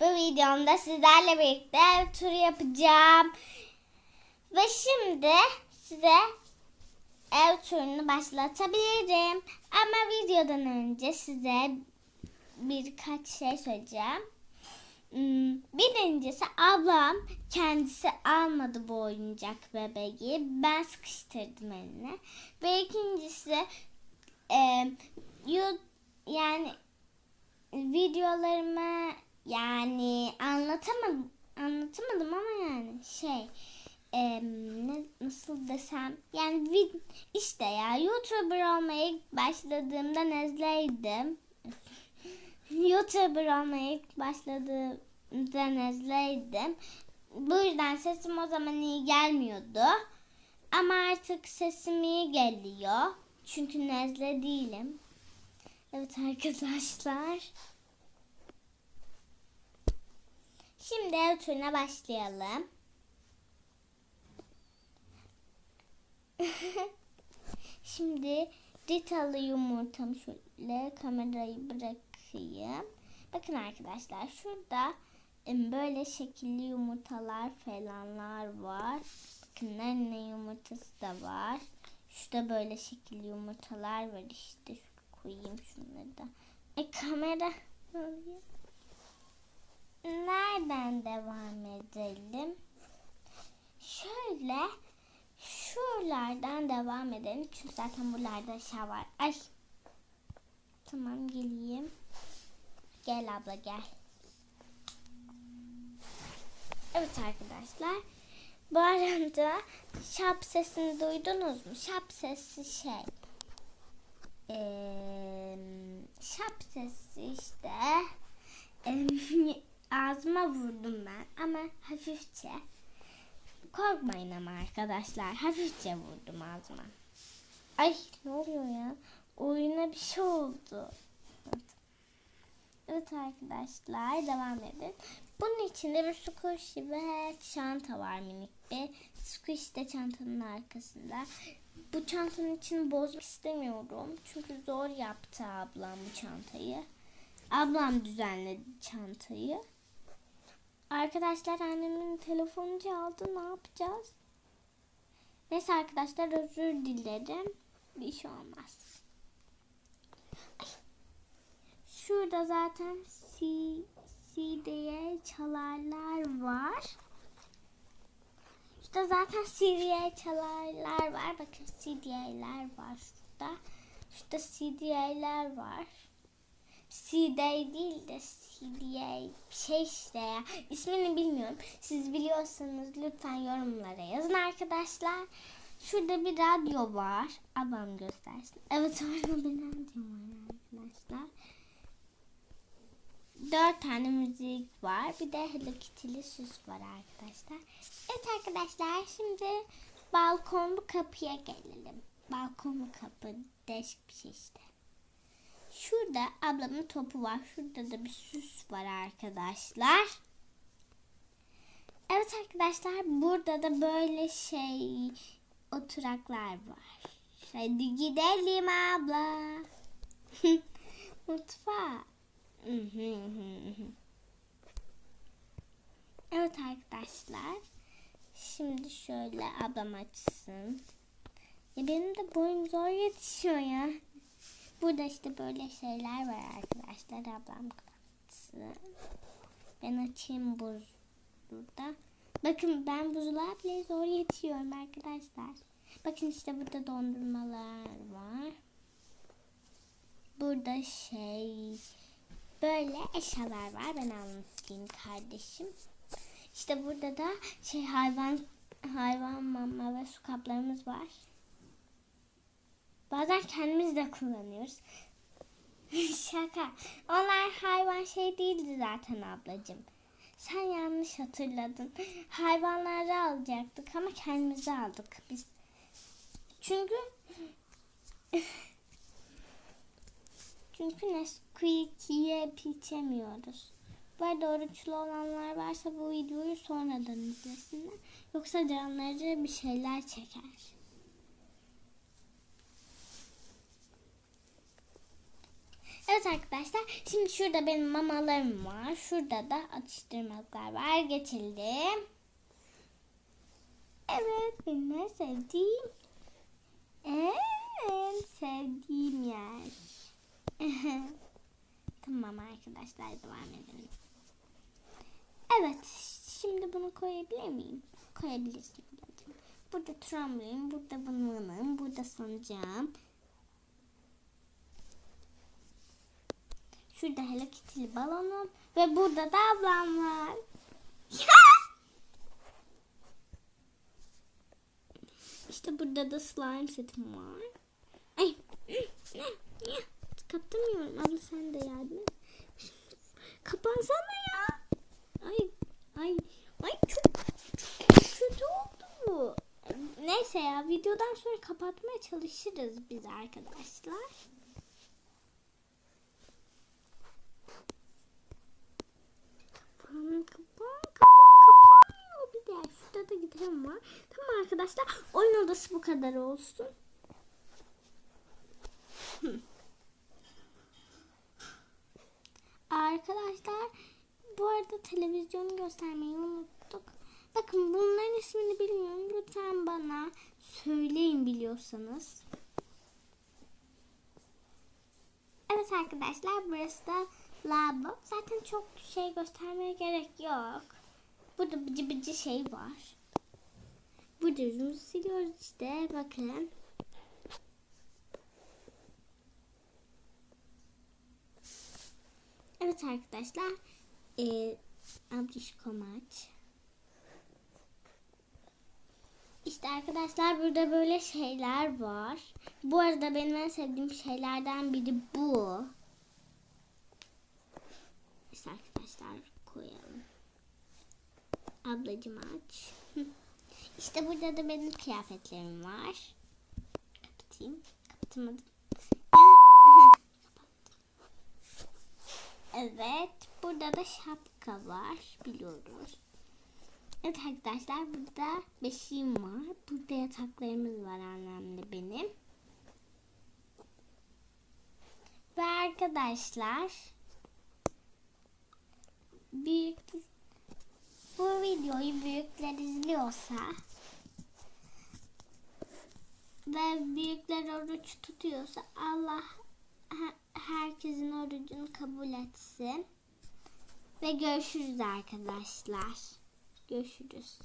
Bu videomda sizlerle birlikte ev turu yapacağım. Ve şimdi size ev turunu başlatabilirim. Ama videodan önce size birkaç şey söyleyeceğim. Hmm, Birincisi ablam kendisi almadı bu oyuncak bebeği. Ben sıkıştırdım eline. Ve ikincisi e, yani videolarımı yani anlatamadım anlatamadım ama yani şey e, ne, nasıl desem yani işte ya YouTuber olmaya ilk başladığımda nezleydim. YouTuber olmaya ilk başladığımda nezleydim. Bu yüzden sesim o zaman iyi gelmiyordu. Ama artık sesim iyi geliyor. Çünkü nezle değilim. Evet arkadaşlar. Şimdi ev turuna başlayalım. Şimdi Ritalı yumurtamı şöyle kamerayı bırakayım. Bakın arkadaşlar şurada böyle şekilli yumurtalar falanlar var. Bakın anne yumurtası da var. Şurada böyle şekilli yumurtalar var işte. Şuraya koyayım şunları da. E kamera nereden devam edelim? Şöyle şuralardan devam edelim. Çünkü zaten buralarda aşağı var. Ay. Tamam geleyim. Gel abla gel. Evet arkadaşlar. Bu arada şap sesini duydunuz mu? Şap sesi şey. Ee, şap sesi işte. Ee, ağzıma vurdum ben ama hafifçe. Korkmayın ama arkadaşlar. Hafifçe vurdum ağzıma. Ay ne oluyor ya? Oyuna bir şey oldu. Evet. Arkadaşlar devam edin. Bunun içinde bir squishy ve çanta var minik bir. Squishy de çantanın arkasında. Bu çantanın içini bozmak istemiyorum. Çünkü zor yaptı ablam bu çantayı. Ablam düzenledi çantayı. Arkadaşlar annemin telefonu çaldı. Ne yapacağız? Neyse arkadaşlar özür dilerim. Bir şey olmaz. Ay. Şurada zaten C, CD'ye çalarlar var. Şurada zaten CD'ye çalarlar var. Bakın CD'ler var şurada. Şurada CD'ler var. CD değil de CDA bir şey işte ya. İsmini bilmiyorum. Siz biliyorsanız lütfen yorumlara yazın arkadaşlar. Şurada bir radyo var. Ablam göstersin. Evet orada bir radyo var arkadaşlar. Dört tane müzik var. Bir de Hello Kitty'li süs var arkadaşlar. Evet arkadaşlar şimdi balkonlu kapıya gelelim. Balkonlu kapı değişik bir şey işte. Şurada ablamın topu var. Şurada da bir süs var arkadaşlar. Evet arkadaşlar burada da böyle şey oturaklar var. Hadi gidelim abla. Mutfağa. evet arkadaşlar. Şimdi şöyle ablam açsın. Ya benim de boyum zor yetişiyor ya. Burada işte böyle şeyler var arkadaşlar. Ablam kapatsın. Ben açayım buz burada. Bakın ben buzluğa bile zor yetişiyorum arkadaşlar. Bakın işte burada dondurmalar var. Burada şey böyle eşyalar var. Ben anlatayım kardeşim. İşte burada da şey hayvan hayvan mama ve su kaplarımız var. Bazen kendimiz de kullanıyoruz. Şaka. Onlar hayvan şey değildi zaten ablacığım. Sen yanlış hatırladın. Hayvanları alacaktık ama kendimizi aldık biz. Çünkü çünkü Nesquik yiyip içemiyoruz. Bu arada oruçlu olanlar varsa bu videoyu sonradan izlesinler. Yoksa canları bir şeyler çeker. Evet arkadaşlar şimdi şurada benim mamalarım var. Şurada da atıştırmalıklar var. Geçildim. Evet benim en sevdiğim en sevdiğim yer. tamam arkadaşlar devam edelim. Evet şimdi bunu koyabilir miyim? Koyabilirsin. Burada trambolin, burada vınvınım, burada sancağım. Şurada Hello Kitty'li balonum ve burada da ablam var. işte burada da slime setim var. Ay. Kapatamıyorum. Abla sen de yardım et. Kapansana ya. Ay. Ay. Ay çok, çok kötü oldu bu. Neyse ya videodan sonra kapatmaya çalışırız biz arkadaşlar. Kapan, kapan, kapan, kapanmıyor bir de. Şurada da giderim var. Tamam arkadaşlar. Oyun odası bu kadar olsun. Arkadaşlar bu arada televizyonu göstermeyi unuttuk. Bakın bunların ismini bilmiyorum. Lütfen bana söyleyin biliyorsanız. Evet arkadaşlar burası da lavabo. Zaten çok şey göstermeye gerek yok. Burada bıcı bıcı şey var. Burada yüzümüzü siliyoruz işte. Bakın. Evet arkadaşlar. Ee, Abdüşko maç. İşte arkadaşlar burada böyle şeyler var. Bu arada benim en sevdiğim şeylerden biri bu. İşte arkadaşlar koyalım. Ablacım aç. İşte burada da benim kıyafetlerim var. Kapatayım. Kapatamadım. Evet. Burada da şapka var. Biliyoruz. Evet arkadaşlar burada beşiğim var. Burada yataklarımız var annemle benim. Ve arkadaşlar büyük bu videoyu büyükler izliyorsa ve büyükler oruç tutuyorsa Allah he- herkesin orucunu kabul etsin. Ve görüşürüz arkadaşlar. Görüşürüz.